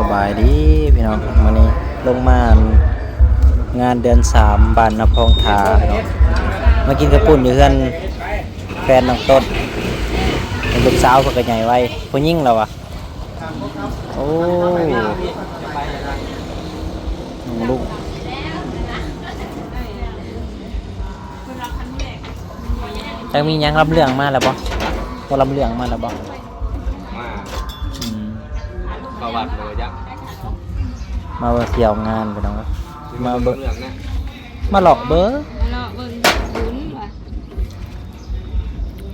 สบายดีพี่น้องวันนี้ลงมางานเดือนสามบ้านนพองทาพี่น้องมากินกระปุ่นอยู่เพื่อนแฟนน้องต้นเป็นลูกสาวเพิ่นก็ใหญ่ไว้ผู้หญิงแล้วอะโอ้ลูกจังมียังรับเรื่องมาแล้วบ่บ่รับเรื่องมาแล้วบ่มาอืมปะ วัติเลยยักษ์มาเที่ยวงานไปน้องครับมาเบเบิ่งเรื่องนะมาหลอกเบอร์มาเลาะเบิ่งบุญว่ะ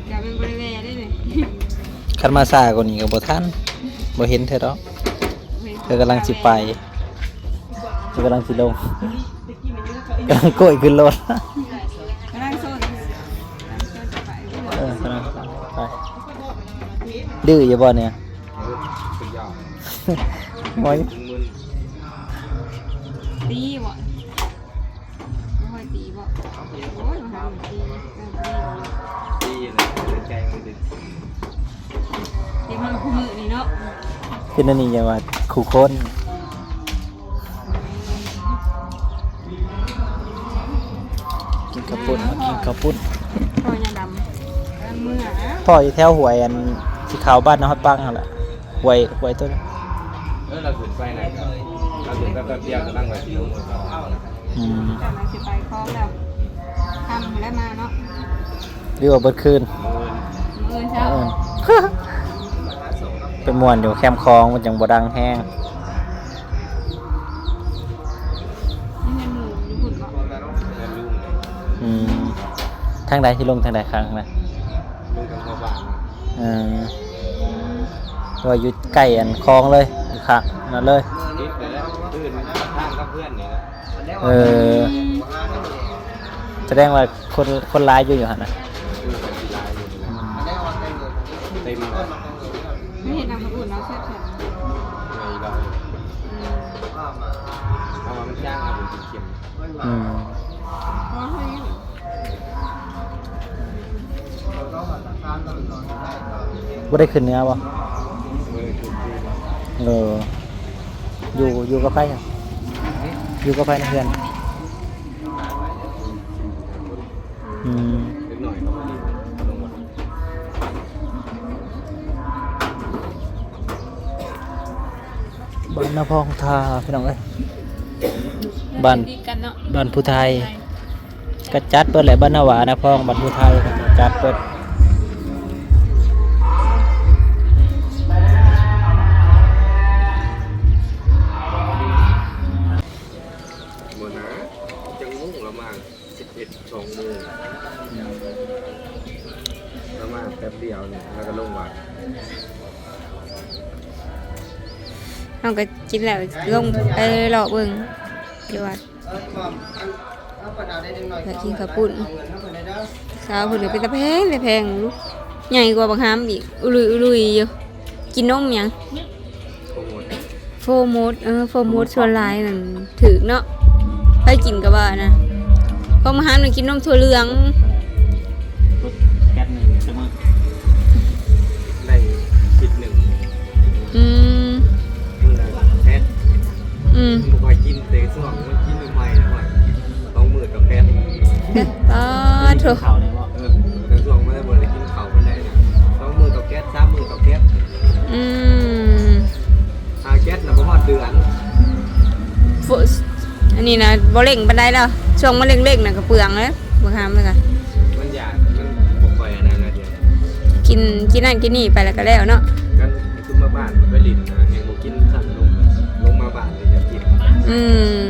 อย่าเป็นบริเวณได้เลยคันมาซากว่านี้ก็บ่ทันบ่เห็นเธอดอกเธอกำลังสิไปเธอกำลังสิลงกำลังโกยขึ้นรถกำลังโซนกำลังโซนจะไปเออกำลังไปดื้ออยู่บ่เนี่ยสุดย อดมอยมึนตีบ่ไม่ค่อยตีบ่โอ้ยมาหาหนูตีเออตีๆดีเลยใจมันดึกเด็กมันคู่มือนี่เนาะเป็นอันนี้จังว่าคู่คนกินข้าวปุ้นมากินข้าวปุ้นคอยยาดำกันมืออะพ่ออยู่แถวหวยอันที่ขาวบ้านน้องฮัดปังนั่นแหละหวยหวยตัวนั้น เออเราขึ้นไปไหนครับเราขึ้นแป๊บเดียวจะนั่งไว้ที่ลงมือเขาอืมจากนั้นสิไปคล้องแล้วทำแล้วมาเนาะเรียกว่าเบิดคืนมือเช้าเออ เป็นมวนอยู่แคมป์คลองมันจังบ่ดังแห้งนี่เงินหมูอยู่หุ่นบ่เงินลุงอืมทางใดที่ลงทางใดครั้งนะลุงกับพ่อบ้านเออว่าอยู่ใกล้อันคลองเลย อยู่ข้างนั่นเลย นิดแต่แล้วตื่นข้างกับเพื่อนนี่นะเออ แสดงว่าคนคนร้ายอยู่อยู่หั่นนะตื่นกับกีฬาอยู่เต็มเลยไม่เห็นนำคนอื่นเนาะแซ่บในเราเอามามันจ้างเอาเป็นเข็มอืมๆเพราะว่าเฮ้ยบ่ได้ขึ้นเนื้อบ่มือคือคือ เออ อยู่อยู่กับไผอะอยู่กับไผในเพื่อนอืมนิดหน่อยก็พอดีลงหมดบ้านนาพองทาพี่น้องเอ้ยบ้านดีกันเนาะบ้านผู้ไทยกระจัดเปิดแหละบ้านนาหวานะพองบ้านผู้ไทยก็จัดเปิด เราก็กินแล้วลงไปหลอกเบิ่งเดี๋ยววัดอยากกินข้าวปุ้นสาวคนเดียวเป็นตะแพงต่แพงลูกใหญ่กว่าบางฮามอีกอุลุยอุลุยอยู่กินนมยังโปรโมทโฟมดเออโฟร์โมดชวนลายนั่นถือเนาะไปกินกับว่านะเพราะบางฮามน่ะกินนมถั่วเหลือง ถูกข่าวเลยว่าเออเตะสองไม่ได้บริกินเขาไม่ได้นะต้องมือกับแก๊สสามมือกับแก๊สอืมหาแก๊สนะเพราะว่าเดือนฟุอันนี้นะบ่เล่งบันไดแล้วช่วงมาเล่งๆน่ะก็เปลืองเลยบ่หามเลยค่ะมันอยากมันปกไปอันนั้นนะเดียวกินกินนั่นกินนี่ไปแล้วก็แล้วเนาะกันขึ้นมาบ้านไปลินนะเห็นบอกกินสั่งลงลงมาบ้านเลยจะกินอืม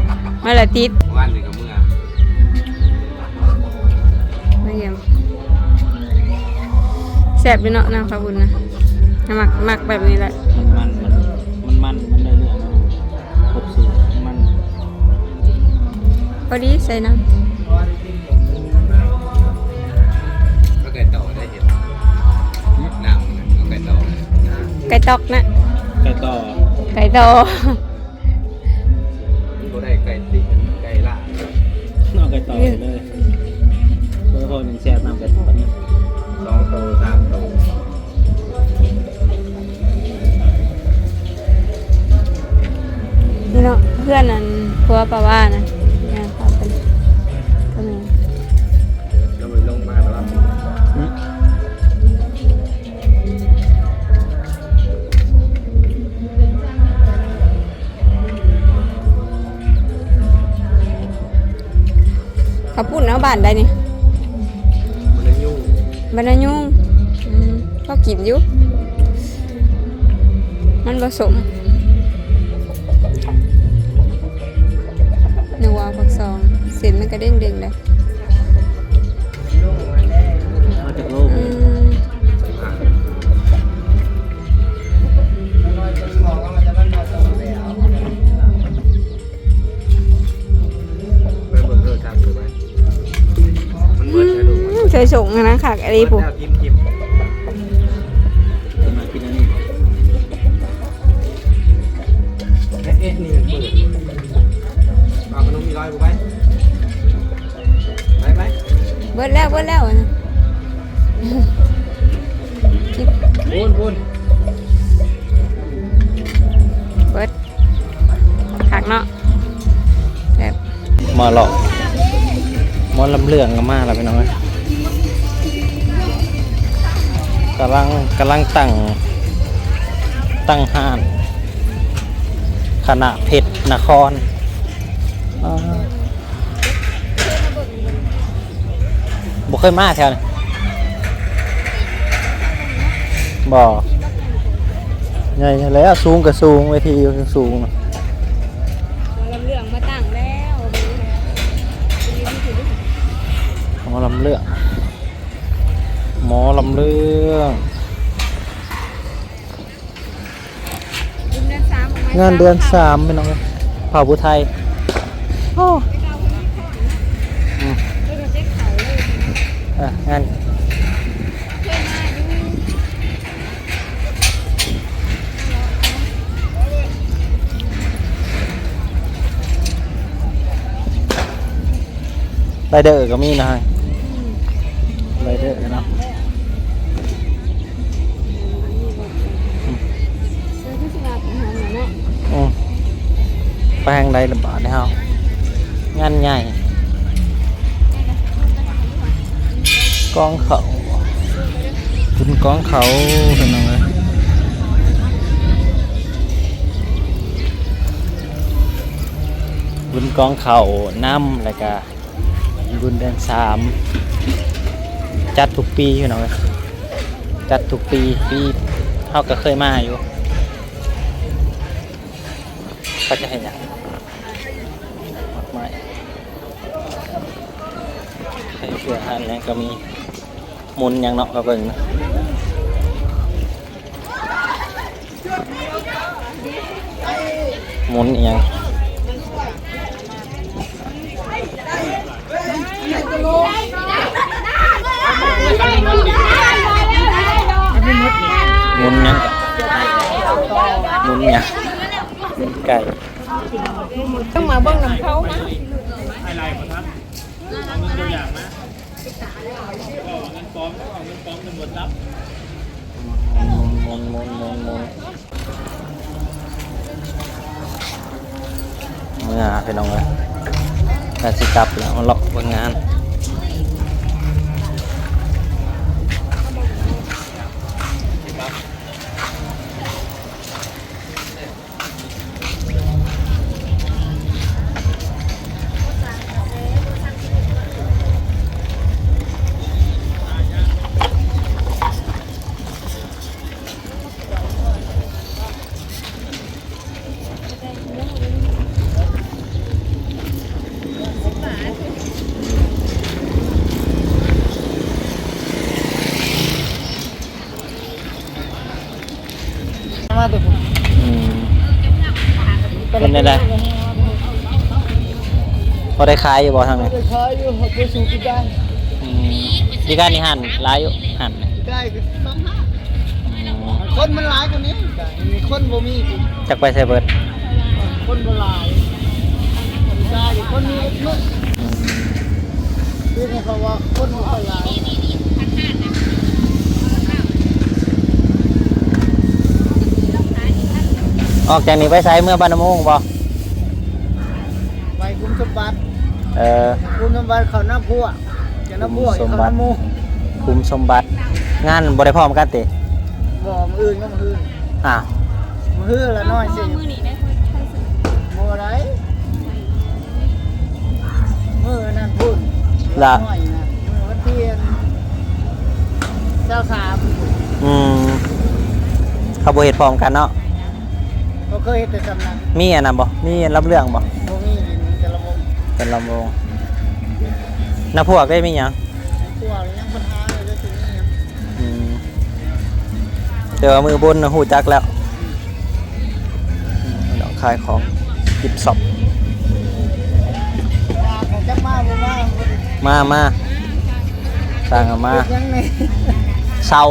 มมาละติดวันหนึ่งกับเมื่อมาเยี่ยมแซ่บอยู่เนาะน้ำข้าวบุญนะมักมักแบบนี้แหละมันมันมันมันมันมันได้เรื่องนะครบสูตรมันพอดีใส่น้ก็ไก่ต่อได้เห็นน้ำนะเอาไก่ต่อเลยำไก่ตอกนะไก่ต่อไก่โต่อเลยเบอร์นทหนึ่งแชร์นำกันตอสองตัวสามตัวนี่เนาะเพื่อนนั้นพัวประว่านะ ขาพูดนเอาบ้านได้นี่มันเลยยุ่งบรรยุงอืมก็กินอยู่ มันผสมนัวผักซองเส้นมันก็เด้งเด้งๆเลย ยส่งนะค่ะอะไรปุ๊แล้วทิมทิมมากินอันนี้เอ็ดเอ็ดนี่เปิดเอาขนมมีรอยกูไปไปไปเบิดแล้วเบิดแล้วนะคิดพูนพูนเบิดขักเนาะแบบมาหลอกมอนลำเลืองก็มาแล้วพี่น้อง กำลังกำลังตั้งตั้งห้านคณะเพชรนครบ่เคยมาแถวนี้บ่ใหญ่แล้วสูงกับสูงเวทีสูงลำำเลืองงานเดือนสามเป็นน้องเผ่าบุไทยโอ้อืมอะงานไรเดอร์ก็มีนะไร ไปทางใดลำบากได้เฮางานใหญ่กองเขาคุณกองเขาเป็นยังไงบุญกองเขาน้ำแล้วก็บุญเดือนสามจัดทุกปีอยู่เนาะจัดทุกปีปีเขาก็เคยมาอยู่เขาจะเห็นอย่างมากมาย ใครเชื่อหันยังก็มีมุนย่างเนาะก็เบิ่งนะมุนยังมุนยังมุนยังไก่ต้องมาเบิ่งน้ำเขานะ หมุนหมุนหมุนหมุนหมุนเมื่อไปน้องเลยแต่สิกลับแล้วมาเลาะเบิ่งงาน เป็นไงได้พอได้ขายอยู่บ่ทางนี้ขายอยู่หกสูงได้อืมดีการนี่หันหลายอยู่หันได้ก็ต้องห้าอืมคนมันหลายกว่านี้มีคนบ่มีอีกจักไปใส่เบิดคนบ่หลายได้คนมีเงินอืมคือให้เขาว่าคนบ่ค่อยหลาย ออกจากนี้ไปใช้เมื่อบ้านน้ำมงบ่ไปสมบัติเออคุณสมบัติเขาหน้าพัวจะหน้าพัวคุณสเขามหบัติน้าหมูคุมสมบัติ งานบ่ได้พร้อมกันติบ่มืออื่นก็มืออื่นอะมืออื่นละน้อยสิมือนี้ได้ค่อยค่อยซื้อมืออะไรมือนั่นพูดละน้อยนะมือวันเทียนเจ้าสามอืมเขาบ่เฮ็ดพร้อมกันเนาะ เขาเคยเห็นแต่สำนักมีอันนั้นบ่มีรับเรื่องบ่พวกนี้ยินแต่ละวงเป็นลำวงน้าพวกได้มีหยังพวกยังปัญหาเลยก็ถึงนี่ครับอืมแต่ว่ามือบนน่ะฮู้จักแล้วอืมดอกขายของกิบสอบว่าเขาจะมาบ่มามามาสร้างเอามายังไงเสา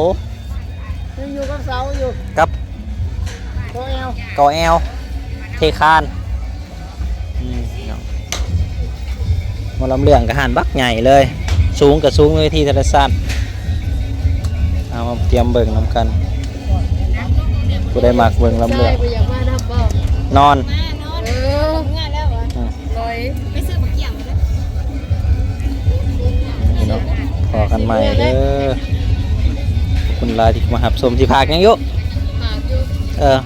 ยังอยู่กับเสาอยู่กับตัวเอว กอแอลเทคานมเนาลำเรื่องกับหานบักใหญ่เลย สูงกับสูงเลยที่ธรรมศาสตร์เอามาเตรียมเบิ่งน้ำกันกูได้มักเบิ่งลำเรื่องนอนมานอนเอองานแล้วเหลืองนี่เนพอกันใหม่เด้อคุณลาที่มาหับชมที่พากยังยุเออ